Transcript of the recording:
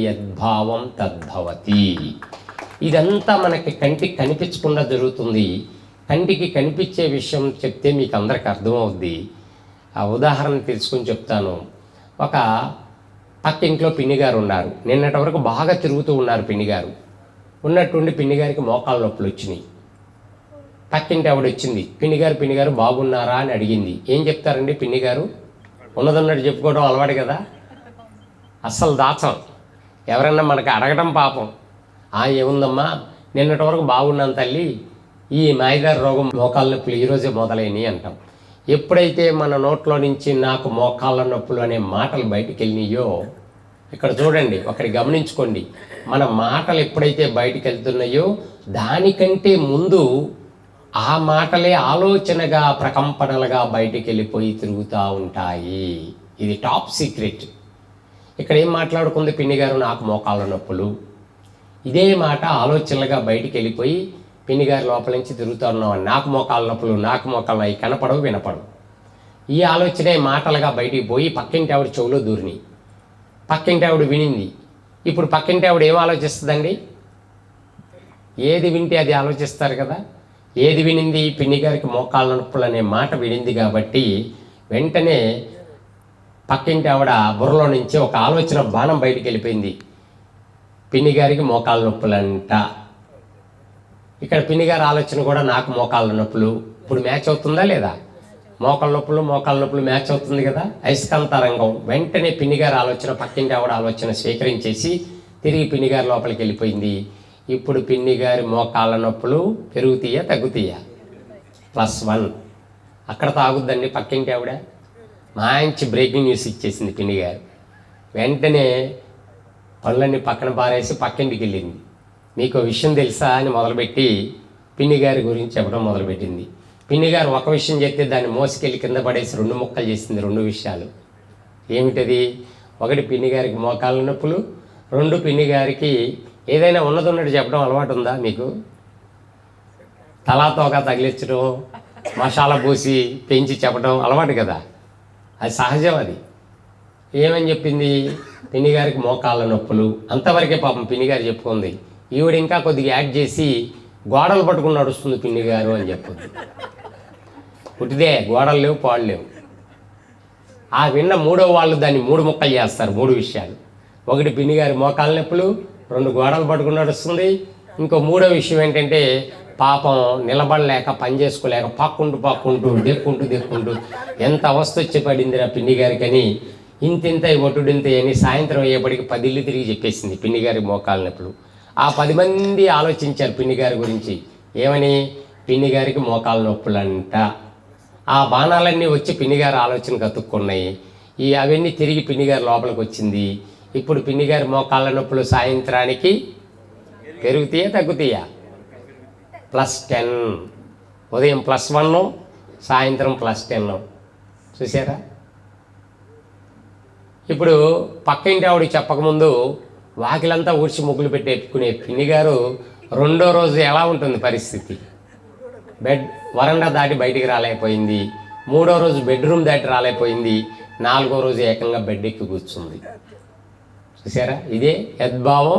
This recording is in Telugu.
యద్భావం తద్భవతి. ఇదంతా మనకి కంటికి కనిపించకుండా జరుగుతుంది. కంటికి కనిపించే విషయం చెప్తే మీకు అందరికి అర్థమవుద్ది. ఆ ఉదాహరణ తెలుసుకొని చెప్తాను. ఒక పక్క ఇంట్లో పిన్ని గారు ఉన్నారు. నిన్నటి వరకు బాగా తిరుగుతూ ఉన్నారు పిన్నిగారు. ఉన్నట్టుండి పిన్ని గారికి మోకాళ్ళ నొప్పులు వచ్చినాయి. పక్కింటి ఆవిడ వచ్చింది. పిన్ని గారు పిన్ని గారు బాగున్నారా అని అడిగింది. ఏం చెప్తారండి పిన్నిగారు? ఉన్నదన్నట్టు చెప్పుకోవడం అలవాటు కదా? అస్సలు దాచం. ఎవరన్నా మనకి అడగడం పాపం. ఆ ఏముందమ్మా? నిన్నటి వరకు బాగున్నాను తల్లి. ఈ మాయదారి రోగం మోకాళ్ళ నొప్పులు ఈరోజే మొదలైనవి అంటాం. ఎప్పుడైతే మన నోట్లో నుంచి నాకు మోకాళ్ళ నొప్పులు అనే మాటలు బయటికి వెళ్ళినాయో ఇక్కడ చూడండి ఒకటి గమనించుకోండి. మన మాటలు ఎప్పుడైతే బయటికి వెళ్తున్నాయో దానికంటే ముందు ఆ మాటలే ఆలోచనగా ప్రకంపనలుగా బయటికి వెళ్ళిపోయి తిరుగుతూ ఉంటాయి. ఇది టాప్ సీక్రెట్. ఇక్కడ ఏం మాట్లాడుకుంది పిన్ని గారు నాకు మోకాళ్ళ నొప్పులు. ఇదే మాట ఆలోచనలుగా బయటికి వెళ్ళిపోయి పిన్ని గారి లోపల నుంచి తిరుగుతున్నాం నాకు మోకాళ్ళ నొప్పులు నాకు మోకాళ్ళు అవి కనపడవు వినపడవు. ఈ ఆలోచనే మాటలుగా బయటికి పోయి పక్కింటి ఆవిడ చెవులో దూరిని. పక్కింటి ఆవిడ వినింది. ఇప్పుడు పక్కింటి ఆవిడ ఏం ఆలోచిస్తుందండి? ఏది వింటే అది ఆలోచిస్తారు కదా? ఏది వినింది? పిన్ని గారికి మోకాళ్ళ నొప్పులు అనే మాట వినింది కాబట్టి వెంటనే పక్కింటి ఆవిడ బుర్రలో నుంచి ఒక ఆలోచన బాణం బయటికి వెళ్ళిపోయింది. పిన్ని గారికి మోకాళ్ళ నొప్పులంట. ఇక్కడ పిన్ని గారి ఆలోచన కూడా నాకు మోకాళ్ళ నొప్పులు. ఇప్పుడు మ్యాచ్ అవుతుందా లేదా? మోకాళ్ళ నొప్పులు మోకాళ్ళ నొప్పులు మ్యాచ్ అవుతుంది కదా? అయస్కాంత రంగం వెంటనే పిన్ని గారి ఆలోచన పక్కింటి ఆవిడ ఆలోచన స్వీకరించేసి తిరిగి పిన్ని గారి లోపలికి వెళ్ళిపోయింది. ఇప్పుడు పిన్ని గారి మోకాళ్ళ నొప్పులు పెరుగుతాయా తగ్గుతీయ? Plus one. అక్కడ తాగుద్దండి పక్కింటి ఆవిడ. మంచి బ్రేకింగ్ న్యూస్ ఇచ్చేసింది పిన్ని గారు. వెంటనే పనులన్నీ పక్కన పారేసి పక్కింటికి వెళ్ళింది. మీకు విషయం తెలుసా అని మొదలుపెట్టి పిన్ని గారి గురించి చెప్పడం మొదలుపెట్టింది. పిన్ని గారు ఒక విషయం చెప్తే దాన్ని మోసుకెళ్ళి కింద పడేసి రెండు ముక్కలు చేసింది రెండు విషయాలు. ఏమిటది? ఒకటి పిన్ని గారికి మోకాళ్ళ నొప్పులు రెండు పిన్ని గారికి ఏదైనా ఉన్నది ఉన్నట్టు చెప్పడం అలవాటు ఉందా మీకు? తలా తోక తగిలించడం మసాలా పూసి పెంచి చెప్పడం అలవాటు కదా? అది సహజం అది. ఏమని చెప్పింది? పిన్ని గారికి మోకాళ్ళ నొప్పులు. అంతవరకే పాపం పిన్నిగారు చెప్పుకుంది. ఈవిడ ఇంకా కొద్దిగా యాడ్ చేసి గోడలు పట్టుకుని నడుస్తుంది పిన్నిగారు అని చెప్పింది. పుట్టిదే గోడలు లేవు పాడు లేవు. ఆ విన్న మూడో వాళ్ళు దాన్ని మూడు ముక్కలు చేస్తారు మూడు విషయాలు. ఒకటి పిన్ని గారి మోకాళ్ళ నొప్పులు రెండు గోడలు పట్టుకుని నడుస్తుంది. ఇంకో మూడో విషయం ఏంటంటే పాపం నిలబడలేక పని చేసుకోలేక పాక్కుంటూ పాక్కుంటూ దెక్కుంటూ దెక్కుంటూ ఎంత అవస్థ వచ్చి పడిందిరా పిన్ని గారికి అని ఇంతింత ఒట్టుడింత అని సాయంత్రం అయ్యేపటికి పదిళ్ళు తిరిగి చెప్పేసింది పిన్ని గారి నొప్పులు. ఆ పది మంది ఆలోచించారు పిన్ని గారి గురించి. ఏమని? పిన్ని గారికి మోకాళ్ళ నొప్పులంట. ఆ బాణాలన్నీ వచ్చి పిన్నిగారి ఆలోచన కతుక్కున్నాయి. ఈ అవన్నీ తిరిగి పిన్నిగారి లోపలికి వచ్చింది. ఇప్పుడు పిన్నిగారి మోకాళ్ళ నొప్పులు సాయంత్రానికి పెరుగుతాయా తగ్గుతాయా? Plus ten. ఉదయం ప్లస్ వన్ సాయంత్రం ప్లస్ టెన్. చూసారా ఇప్పుడు పక్క ఇంటి ఆవిడ చెప్పకముందు వాకిలంతా ఊడ్చి ముగ్గులు పెట్టేట్టుకునే పిన్నిగారు రెండో రోజు ఎలా ఉంటుంది పరిస్థితి? బెడ్ వరండా దాటి బయటికి రాలేకపోయింది. మూడో రోజు బెడ్రూమ్ దాటి రాలేకపోయింది. నాలుగో రోజు ఏకంగా బెడ్ ఎక్కి కూర్చుంది. చూసారా ఇదే యద్భావం.